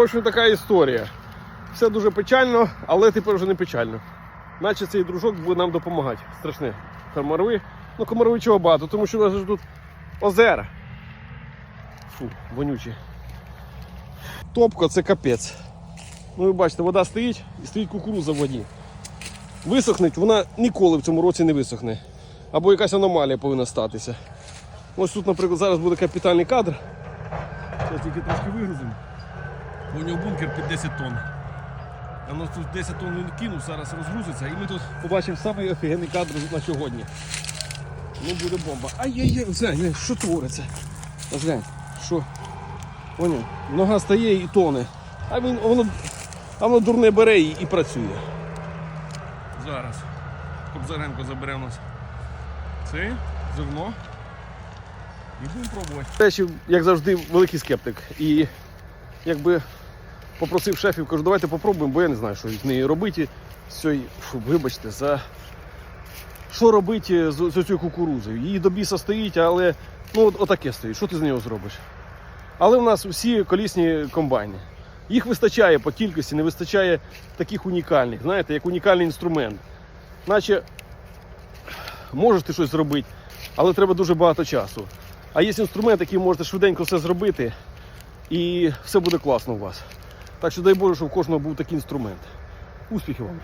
общем, така історія. Все дуже печально, але тепер вже не печально. Наче цей дружок буде нам допомагати. Страшне. Комарови. Ну, комарови чого багато, тому що у нас тут озера. Фу, вонючі. Топка це капець. Ну ви бачите, вода стоїть і стоїть кукуруза в воді. Висохнуть, вона ніколи в цьому році не висохне. Або якась аномалія повинна статися. Ось тут, наприклад, зараз буде капітальний кадр. Зараз тільки трошки вигрузимо. У нього бункер під 10 тонн. А у нас тут 10 тонн він кинув, зараз розгрузиться, і ми тут побачимо самий офігенний кадр на сьогодні. Ну буде бомба. Ай-яй-яй, глянь, що твориться? Глянь, що? Поняв? Нога стає і тоне. А він воно, а воно дурне бере і, і працює. Зараз. Кобзаренко забере у нас це зерно. І будемо пробувати. Речі, як завжди, великий скептик. І якби попросив шефів, кажу, давайте попробуємо, бо я не знаю, що з нею робити. Цією, фу, вибачте, за що робити з, з цією кукурузою. Її до біса стоїть, але ну, от, отаке стоїть. Що ти з нею зробиш? Але в нас всі колісні комбайни. Їх вистачає по кількості, не вистачає таких унікальних, знаєте, як унікальний інструмент. Наче можеш ти щось зробити, але треба дуже багато часу. А є інструмент, який можете швиденько все зробити, і все буде класно у вас. Так що дай Боже, щоб у кожного був такий інструмент. Успіхів вам!